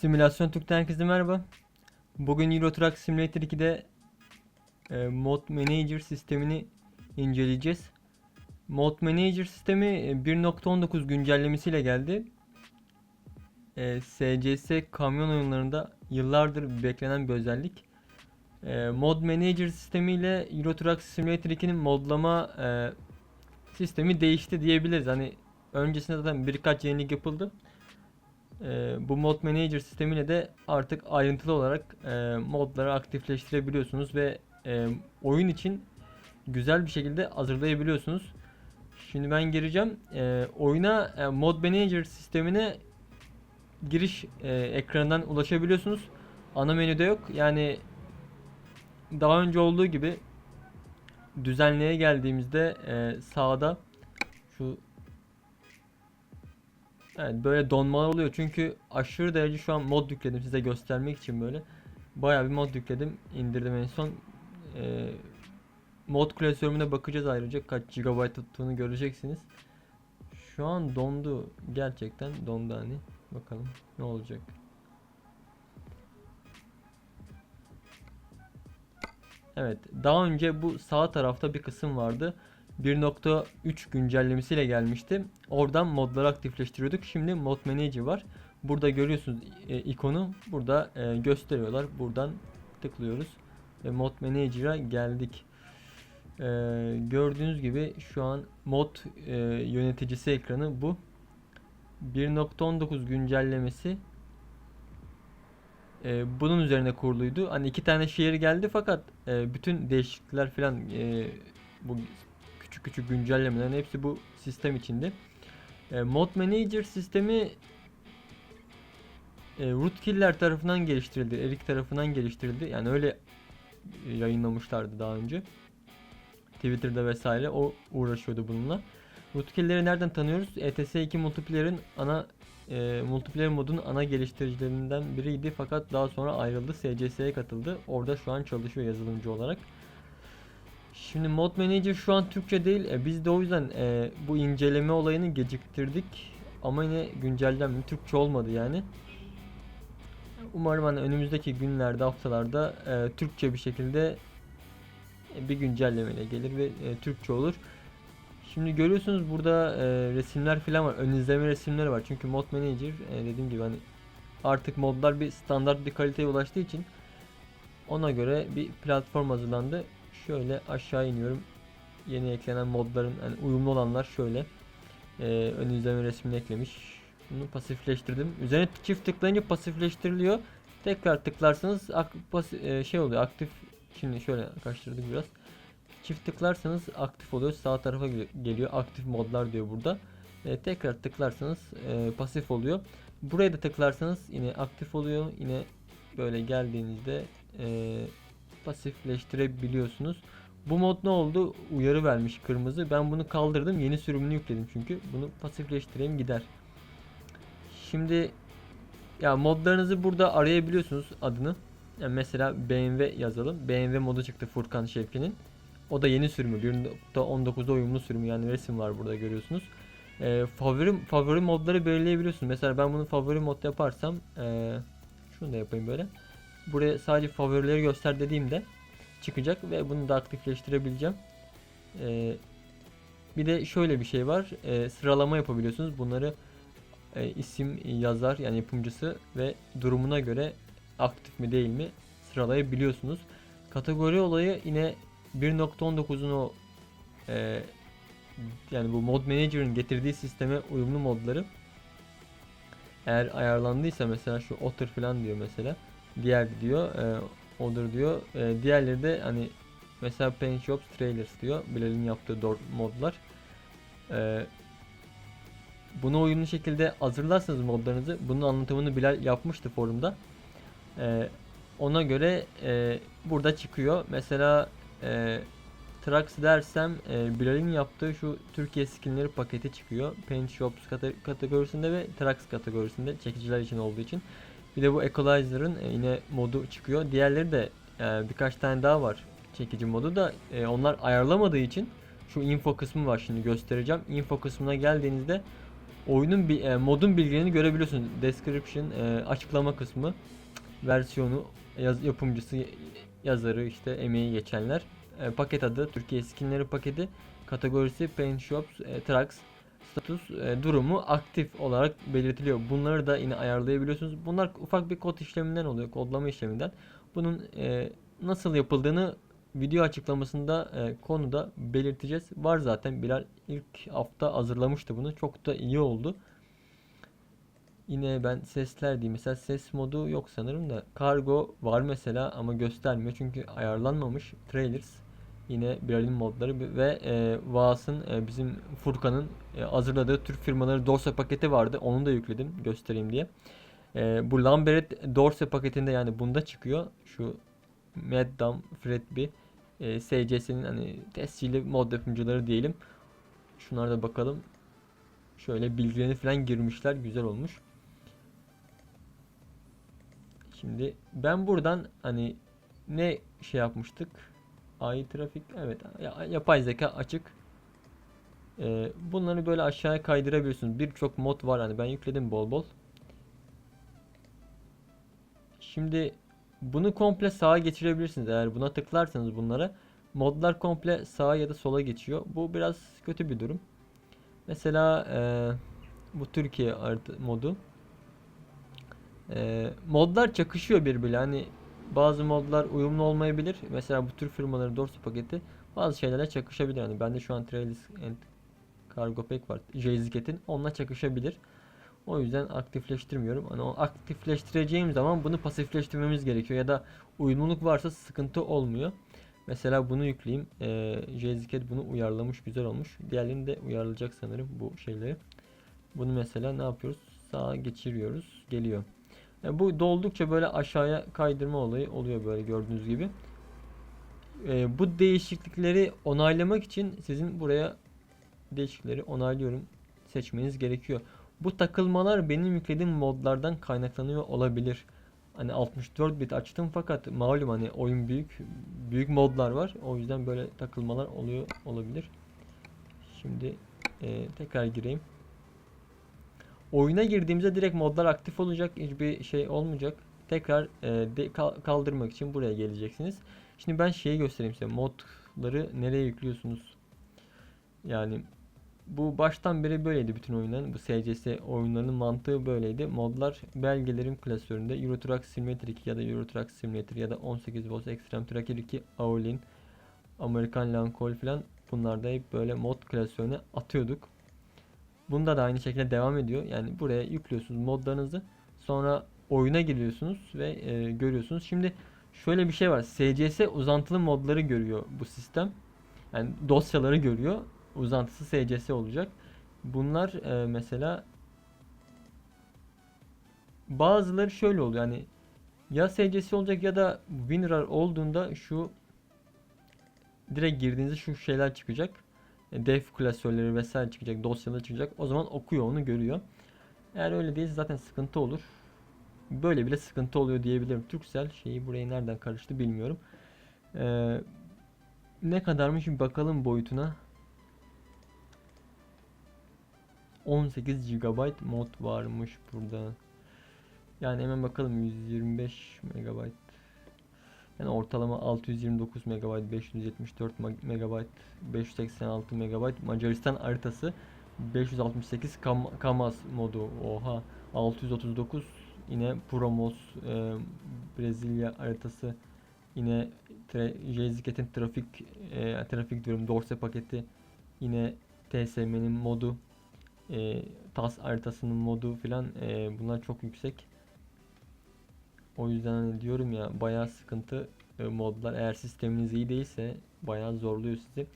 Simülasyon Türk'ten herkese merhaba. Bugün Euro Truck Simulator 2'de e, Mod Manager sistemini inceleyeceğiz. Mod Manager sistemi e, 1.19 güncellemesiyle geldi. E, SCS kamyon oyunlarında yıllardır beklenen bir özellik. E, Mod Manager sistemiyle Euro Truck Simulator 2'nin modlama e, sistemi değişti diyebiliriz. Hani öncesinde zaten birkaç yenilik yapıldı. Ee, bu mod manager sistemiyle de artık ayrıntılı olarak e, modları aktifleştirebiliyorsunuz ve e, oyun için güzel bir şekilde hazırlayabiliyorsunuz. Şimdi ben gireceğim. E, oyuna e, mod manager sistemine giriş e, ekranından ulaşabiliyorsunuz. Ana menüde yok. Yani daha önce olduğu gibi düzenleye geldiğimizde e, sağda şu Evet böyle donmalar oluyor çünkü aşırı derece şu an mod yükledim size göstermek için böyle. Bayağı bir mod yükledim indirdim en son. Ee, mod klasörüne bakacağız ayrıca kaç GB tuttuğunu göreceksiniz. Şu an dondu gerçekten dondu hani bakalım ne olacak. Evet daha önce bu sağ tarafta bir kısım vardı. 1.3 güncellemesiyle gelmişti. Oradan modları aktifleştiriyorduk. Şimdi mod manager var. Burada görüyorsunuz e, ikonu. Burada e, gösteriyorlar. Buradan tıklıyoruz. Ve mod manager'a geldik. E, gördüğünüz gibi şu an mod e, yöneticisi ekranı bu. 1.19 güncellemesi e, bunun üzerine kuruluydu. Hani iki tane şehir geldi fakat e, bütün değişiklikler falan e, bu küçük küçük güncellemelerin hepsi bu sistem içinde. E, Mod Manager sistemi e, Rootkiller tarafından geliştirildi. Erik tarafından geliştirildi. Yani öyle yayınlamışlardı daha önce. Twitter'da vesaire o uğraşıyordu bununla. Rootkiller'i nereden tanıyoruz? ETS2 Multiplayer'in ana e, multiplayer modun ana geliştiricilerinden biriydi fakat daha sonra ayrıldı. SCS'ye katıldı. Orada şu an çalışıyor yazılımcı olarak. Şimdi Mod Manager şu an Türkçe değil. E, biz de o yüzden e, bu inceleme olayını geciktirdik. Ama yine güncellenmedi. Türkçe olmadı yani. Umarım hani önümüzdeki günlerde, haftalarda e, Türkçe bir şekilde e, bir güncellemeyle gelir ve e, Türkçe olur. Şimdi görüyorsunuz burada e, resimler falan var. Ön izleme resimleri var. Çünkü Mod Manager e, dediğim gibi hani artık modlar bir standart bir kaliteye ulaştığı için ona göre bir platform hazırlandı. Şöyle aşağı iniyorum. Yeni eklenen modların yani uyumlu olanlar şöyle. Ee, ön izleme resmini eklemiş. Bunu pasifleştirdim. Üzerine çift tıklayınca pasifleştiriliyor. Tekrar tıklarsanız e, şey oluyor aktif. Şimdi şöyle kaçtırdık biraz. Çift tıklarsanız aktif oluyor. Sağ tarafa gel- geliyor. Aktif modlar diyor burada. E, tekrar tıklarsanız e, pasif oluyor. Buraya da tıklarsanız yine aktif oluyor. Yine böyle geldiğinizde e, pasifleştirebiliyorsunuz. Bu mod ne oldu? Uyarı vermiş kırmızı. Ben bunu kaldırdım. Yeni sürümünü yükledim çünkü. Bunu pasifleştireyim gider. Şimdi ya modlarınızı burada arayabiliyorsunuz adını. Yani mesela BMW yazalım. BMW modu çıktı Furkan Şevki'nin. O da yeni sürümü. 1.19'da uyumlu sürümü yani resim var burada görüyorsunuz. Ee, favori favori modları belirleyebiliyorsunuz. Mesela ben bunu favori mod yaparsam ee, şunu da yapayım böyle. Buraya sadece favorileri göster dediğimde çıkacak ve bunu da aktifleştirebileceğim. Ee, bir de şöyle bir şey var. Ee, sıralama yapabiliyorsunuz. Bunları e, isim yazar yani yapımcısı ve durumuna göre aktif mi değil mi sıralayabiliyorsunuz. Kategori olayı yine 1.19'un o e, yani bu mod manager'ın getirdiği sisteme uyumlu modları eğer ayarlandıysa mesela şu otter falan diyor mesela diğer diyor e, odur diyor. E, diğerleri de hani mesela Paint Shops Trailers diyor. Bilal'in yaptığı dor- modlar. E, bunu uyumlu şekilde hazırlarsanız modlarınızı. Bunun anlatımını Bilal yapmıştı forumda. E, ona göre e, burada çıkıyor. Mesela e, Trax dersem e, Bilal'in yaptığı şu Türkiye skinleri paketi çıkıyor. Paint Shops kate- kategorisinde ve Trax kategorisinde çekiciler için olduğu için. Bir de bu Equalizer'ın e, yine modu çıkıyor. Diğerleri de e, birkaç tane daha var çekici modu da e, onlar ayarlamadığı için şu info kısmı var şimdi göstereceğim. Info kısmına geldiğinizde oyunun bir modun bilgilerini görebiliyorsunuz. Description açıklama kısmı versiyonu yaz, yapımcısı yazarı işte emeği geçenler paket adı Türkiye skinleri paketi kategorisi Paint Shops Trucks status e, durumu aktif olarak belirtiliyor. Bunları da yine ayarlayabiliyorsunuz. Bunlar ufak bir kod işleminden oluyor. Kodlama işleminden. Bunun e, nasıl yapıldığını video açıklamasında e, konuda belirteceğiz. Var zaten Bilal ilk hafta hazırlamıştı bunu. Çok da iyi oldu. Yine ben sesler diyeyim. Mesela ses modu yok sanırım da. Kargo var mesela ama göstermiyor. Çünkü ayarlanmamış. Trailers yine Bilal'in modları ve e, Vaas'ın e, bizim Furkan'ın e, hazırladığı Türk firmaları dorsa paketi vardı. Onu da yükledim göstereyim diye. E, bu Lambert dorsa paketinde yani bunda çıkıyor. Şu Meddam, Fredby, e, SCS'nin hani tescilli mod yapımcıları diyelim. Şunlara da bakalım. Şöyle bilgilerini falan girmişler. Güzel olmuş. Şimdi ben buradan hani ne şey yapmıştık? AI trafik evet ya- yapay zeka açık. Ee, bunları böyle aşağıya kaydırabiliyorsunuz. Birçok mod var hani ben yükledim bol bol. Şimdi bunu komple sağa geçirebilirsiniz eğer buna tıklarsanız bunlara. Modlar komple sağa ya da sola geçiyor. Bu biraz kötü bir durum. Mesela eee, bu Türkiye modu. Eee, modlar çakışıyor birbiriyle. Hani bazı modlar uyumlu olmayabilir. Mesela bu tür firmaların dorsi paketi bazı şeylerle çakışabilir. Hani bende şu an Trailers and Cargo Pack var. JZK'in onunla çakışabilir. O yüzden aktifleştirmiyorum. Hani aktifleştireceğim zaman bunu pasifleştirmemiz gerekiyor ya da uyumluluk varsa sıkıntı olmuyor. Mesela bunu yükleyeyim. Ee, JZK bunu uyarlamış, güzel olmuş. Diğerlerini de uyarlayacak sanırım bu şeyleri. Bunu mesela ne yapıyoruz? Sağa geçiriyoruz. Geliyor. Yani bu doldukça böyle aşağıya kaydırma olayı oluyor böyle gördüğünüz gibi. Ee, bu değişiklikleri onaylamak için sizin buraya değişiklikleri onaylıyorum seçmeniz gerekiyor. Bu takılmalar benim yüklediğim modlardan kaynaklanıyor olabilir. Hani 64 bit açtım fakat malum hani oyun büyük büyük modlar var. O yüzden böyle takılmalar oluyor olabilir. Şimdi e, tekrar gireyim. Oyuna girdiğimizde direkt modlar aktif olacak. Hiçbir şey olmayacak. Tekrar e, de, kal- kaldırmak için buraya geleceksiniz. Şimdi ben şeyi göstereyim size. Modları nereye yüklüyorsunuz? Yani bu baştan beri böyleydi bütün oyunların. Bu SCS oyunlarının mantığı böyleydi. Modlar belgelerin klasöründe Euro Truck Simulator 2 ya da Euro Truck Simulator ya da 18 Volt Extreme Tracker 2 Aulin, Amerikan Lancol falan bunlarda hep böyle mod klasörüne atıyorduk. Bunda da aynı şekilde devam ediyor. Yani buraya yüklüyorsunuz modlarınızı. Sonra oyuna giriyorsunuz ve e, görüyorsunuz. Şimdi şöyle bir şey var. SCS uzantılı modları görüyor bu sistem. Yani dosyaları görüyor. Uzantısı SCS olacak. Bunlar e, mesela bazıları şöyle oluyor. Yani ya SCS olacak ya da WinRAR olduğunda şu direkt girdiğinizde şu şeyler çıkacak. E, Def klasörleri vesaire çıkacak, dosyalar çıkacak. O zaman okuyor onu görüyor. Eğer öyle değilse zaten sıkıntı olur. Böyle bile sıkıntı oluyor diyebilirim. Turkcell şeyi buraya nereden karıştı bilmiyorum. Ee, ne kadarmış bir bakalım boyutuna. 18 GB mod varmış burada. Yani hemen bakalım 125 MB. Yani ortalama 629 MB, 574 MB, 586 MB Macaristan haritası 568 Kam Kamaz modu. Oha. 639 yine Promos e, Brezilya haritası yine JZK'in trafik e, trafik diyorum dorse paketi yine TSM'nin modu e, TAS haritasının modu filan e, bunlar çok yüksek. O yüzden hani diyorum ya bayağı sıkıntı e, modlar eğer sisteminiz iyi değilse bayağı zorluyor sizi.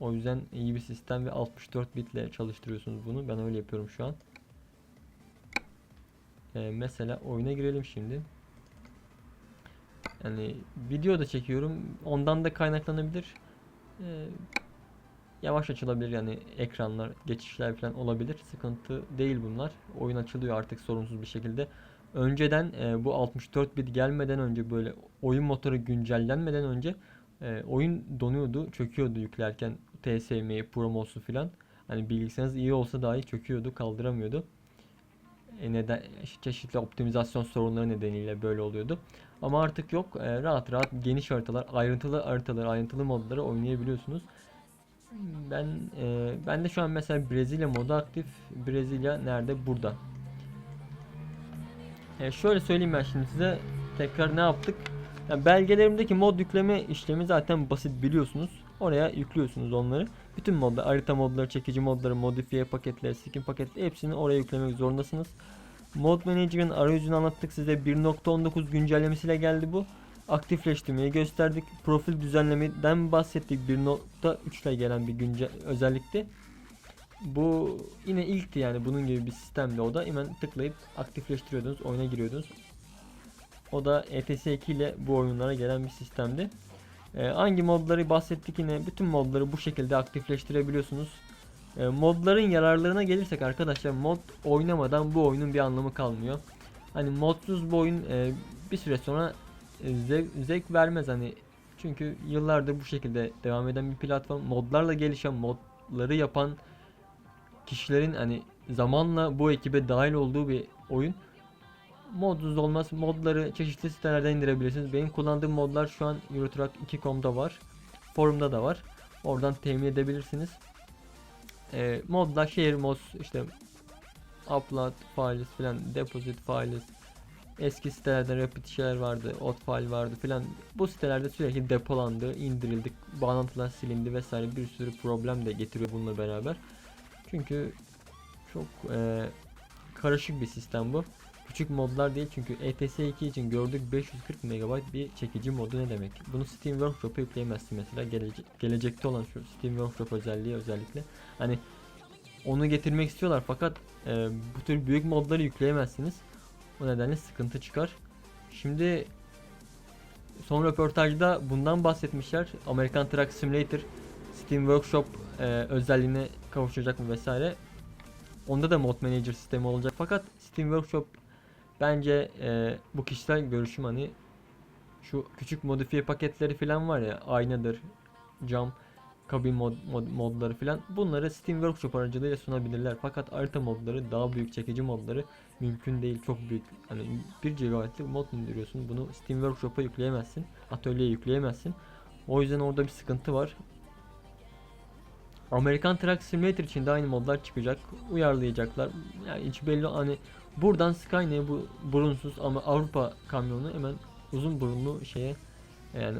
O yüzden iyi bir sistem ve 64 bitle çalıştırıyorsunuz bunu. Ben öyle yapıyorum şu an. E, mesela oyuna girelim şimdi. Yani video da çekiyorum. Ondan da kaynaklanabilir. E, yavaş açılabilir yani ekranlar, geçişler falan olabilir. Sıkıntı değil bunlar. Oyun açılıyor artık sorunsuz bir şekilde. Önceden e, bu 64 bit gelmeden önce böyle oyun motoru güncellenmeden önce e, oyun donuyordu, çöküyordu yüklerken TSM'yi, Promos'u filan. Hani bilgisayarınız iyi olsa dahi çöküyordu, kaldıramıyordu. E neden çeşitli optimizasyon sorunları nedeniyle böyle oluyordu. Ama artık yok. E, rahat rahat geniş haritalar, ayrıntılı haritalar, ayrıntılı modları oynayabiliyorsunuz. Ben e, ben de şu an mesela Brezilya modu aktif. Brezilya nerede? Burada. E, şöyle söyleyeyim ben şimdi size tekrar ne yaptık? Yani belgelerimdeki mod yükleme işlemi zaten basit biliyorsunuz. Oraya yüklüyorsunuz onları. Bütün modlar, harita modları, çekici modları, modifiye paketleri, skin paketleri hepsini oraya yüklemek zorundasınız. Mod Manager'ın arayüzünü anlattık size 1.19 güncellemesiyle geldi bu. Aktifleştirmeyi gösterdik. Profil düzenlemeden bahsettik. 1.3 ile gelen bir güncel özellikti. Bu yine ilkti yani bunun gibi bir sistemdi o da. Hemen tıklayıp aktifleştiriyordunuz, oyuna giriyordunuz. O da ETS 2 ile bu oyunlara gelen bir sistemdi. Ee, hangi modları bahsettik yine bütün modları bu şekilde aktifleştirebiliyorsunuz. Ee, modların yararlarına gelirsek arkadaşlar mod oynamadan bu oyunun bir anlamı kalmıyor. Hani modsuz bu oyun e, bir süre sonra e, zevk, zevk vermez hani çünkü yıllardır bu şekilde devam eden bir platform modlarla gelişen modları yapan kişilerin hani zamanla bu ekibe dahil olduğu bir oyun modsuz olmaz. Modları çeşitli sitelerden indirebilirsiniz. Benim kullandığım modlar şu an Eurotrack2.com'da var. Forumda da var. Oradan temin edebilirsiniz. Ee, modlar şehir mods işte upload files filan deposit files eski sitelerde rapid şeyler vardı ot file vardı filan bu sitelerde sürekli depolandı indirildi bağlantılar silindi vesaire bir sürü problem de getiriyor bununla beraber çünkü çok e, karışık bir sistem bu küçük modlar değil çünkü ETS 2 için gördük 540 MB bir çekici modu ne demek bunu Steam Workshop'a yükleyemezsin mesela Gelece gelecekte olan şu Steam Workshop özelliği özellikle hani onu getirmek istiyorlar fakat e, bu tür büyük modları yükleyemezsiniz. O nedenle sıkıntı çıkar. Şimdi son röportajda bundan bahsetmişler. American Truck Simulator Steam Workshop e, özelliğine kavuşacak mı vesaire. Onda da mod manager sistemi olacak. Fakat Steam Workshop bence e, bu kişisel görüşüm hani şu küçük modifiye paketleri falan var ya aynadır, cam kabin mod, mod, modları falan bunları Steam Workshop aracılığıyla sunabilirler. Fakat harita modları daha büyük çekici modları mümkün değil. Çok büyük. Hani 1 GB'lık mod indiriyorsun. Bunu Steam Workshop'a yükleyemezsin. Atölyeye yükleyemezsin. O yüzden orada bir sıkıntı var. Amerikan Truck Simulator için de aynı modlar çıkacak. Uyarlayacaklar. Yani hiç belli hani buradan Skyline bu burunsuz ama Avrupa kamyonu hemen uzun burunlu şeye yani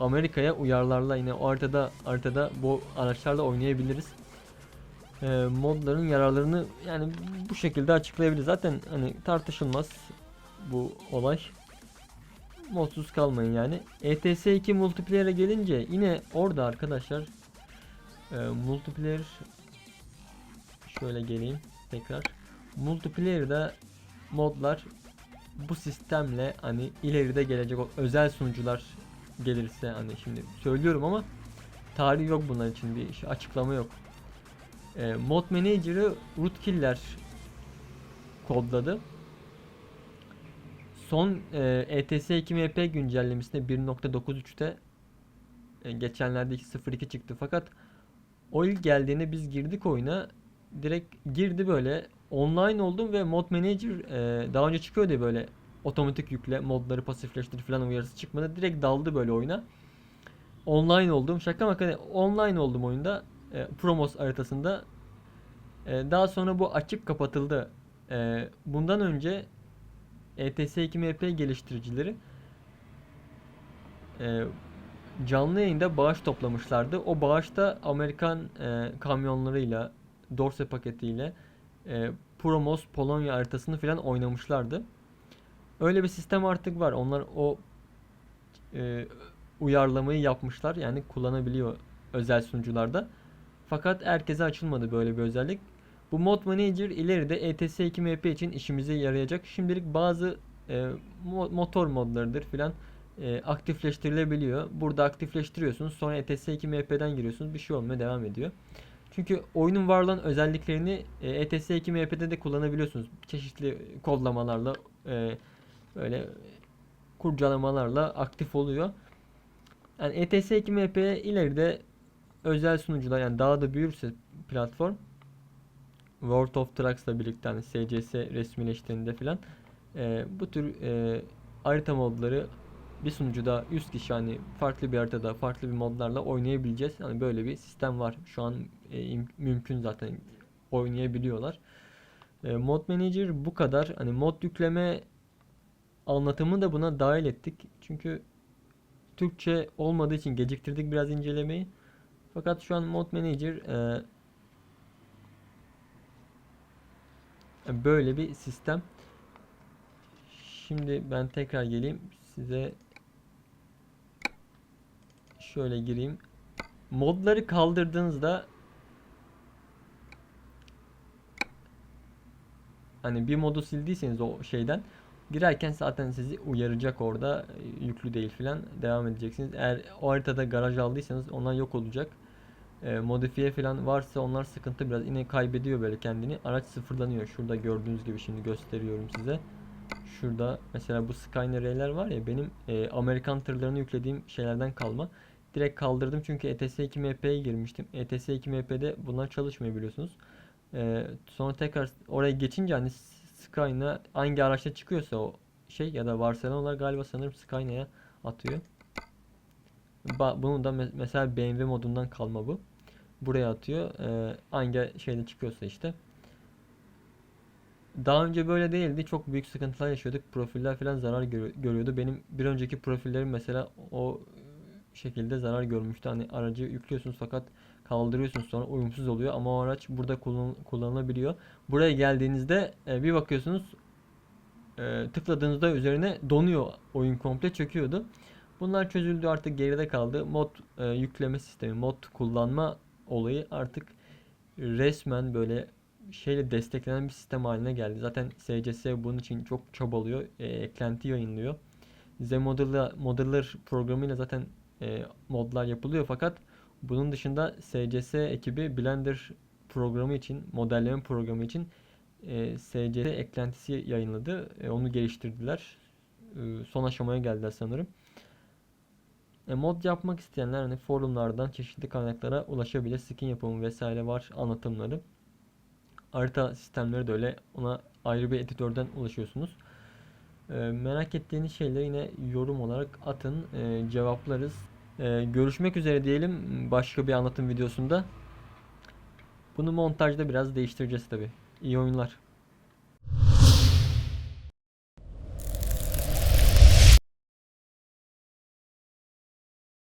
Amerika'ya uyarlarla yine o haritada haritada bu araçlarla oynayabiliriz. Ee, modların yararlarını yani bu şekilde açıklayabiliriz. Zaten hani tartışılmaz bu olay. Modsuz kalmayın yani. ETS 2 multiplayer'e gelince yine orada arkadaşlar e, multiplayer şöyle geleyim tekrar. Multiplayer'da modlar bu sistemle hani ileride gelecek özel sunucular gelirse hani şimdi söylüyorum ama tarih yok bunlar için bir şey, açıklama yok. E, mod Manager'ı Rootkiller kodladı. Son e, ETS 2 MP güncellemesinde 1.93'te e, geçenlerde 2.02 çıktı fakat o ilk geldiğinde biz girdik oyuna direkt girdi böyle online oldum ve mod manager e, daha önce çıkıyordu böyle otomatik yükle modları pasifleştir falan uyarısı çıkmadı. Direkt daldı böyle oyuna. Online oldum. Şaka maka online oldum oyunda. E, Promos haritasında. E, daha sonra bu açık kapatıldı. E, bundan önce ETS 2 MP geliştiricileri e, canlı yayında bağış toplamışlardı. O bağışta Amerikan e, kamyonlarıyla, Dorse paketiyle e, Promos Polonya haritasını falan oynamışlardı. Öyle bir sistem artık var. Onlar o e, uyarlamayı yapmışlar. Yani kullanabiliyor özel sunucularda. Fakat herkese açılmadı böyle bir özellik. Bu Mod Manager ileride ETS 2 MP için işimize yarayacak. Şimdilik bazı e, motor modlarıdır filan e, aktifleştirilebiliyor. Burada aktifleştiriyorsunuz. Sonra ETS 2 MP'den giriyorsunuz. Bir şey olmaya devam ediyor. Çünkü oyunun var olan özelliklerini e, ETS 2 MP'de de kullanabiliyorsunuz. Çeşitli kodlamalarla e, böyle kurcalamalarla aktif oluyor. Yani ETS 2 MP ileride özel sunucular yani daha da büyürse platform World of Trucks'la birlikte hani SCS resmileştiğinde filan e, bu tür e, harita modları bir sunucuda 100 kişi hani farklı bir haritada farklı bir modlarla oynayabileceğiz. Hani böyle bir sistem var. Şu an e, mümkün zaten oynayabiliyorlar. E, mod Manager bu kadar. Hani mod yükleme anlatımını da buna dahil ettik. Çünkü Türkçe olmadığı için geciktirdik biraz incelemeyi. Fakat şu an Mod Manager e, böyle bir sistem. Şimdi ben tekrar geleyim size şöyle gireyim. Modları kaldırdığınızda hani bir modu sildiyseniz o şeyden girerken zaten sizi uyaracak orada e, yüklü değil filan devam edeceksiniz. Eğer o haritada garaj aldıysanız onlar yok olacak. E, modifiye falan varsa onlar sıkıntı biraz yine kaybediyor böyle kendini. Araç sıfırlanıyor. Şurada gördüğünüz gibi şimdi gösteriyorum size. Şurada mesela bu Skyline R'ler var ya benim e, Amerikan tırlarını yüklediğim şeylerden kalma. Direkt kaldırdım çünkü E ETS2 MP'ye girmiştim. E ETS2 MP'de bunlar çalışmıyor biliyorsunuz. E, sonra tekrar oraya geçince hani Skyline'a hangi araçta çıkıyorsa o şey ya da olarak galiba sanırım Skyline'a atıyor. Ba- Bunu da me- mesela BMW modundan kalma bu. Buraya atıyor. Ee, hangi şeyde çıkıyorsa işte. Daha önce böyle değildi. Çok büyük sıkıntılar yaşıyorduk. Profiller falan zarar görü- görüyordu. Benim bir önceki profillerim mesela o şekilde zarar görmüştü. Hani aracı yüklüyorsunuz fakat kaldırıyorsunuz sonra uyumsuz oluyor ama o araç burada kullan- kullanılabiliyor. Buraya geldiğinizde e, bir bakıyorsunuz e, tıkladığınızda üzerine donuyor. Oyun komple çöküyordu. Bunlar çözüldü artık geride kaldı. Mod e, yükleme sistemi, mod kullanma olayı artık resmen böyle şeyle desteklenen bir sistem haline geldi. Zaten SCS bunun için çok çabalıyor. E, eklenti yayınlıyor. Zmodeller Modeller programıyla zaten e, modlar yapılıyor fakat bunun dışında SCS ekibi Blender programı için, modelleme programı için e, SCS eklentisi yayınladı. E, onu geliştirdiler. E, son aşamaya geldiler sanırım. E, mod yapmak isteyenler hani forumlardan çeşitli kaynaklara ulaşabilir. Skin yapımı vesaire var anlatımları. Harita sistemleri de öyle. Ona ayrı bir editörden ulaşıyorsunuz. E, merak ettiğiniz şeyleri yine yorum olarak atın. E, cevaplarız. E, görüşmek üzere diyelim başka bir anlatım videosunda. Bunu montajda biraz değiştireceğiz tabi. İyi oyunlar.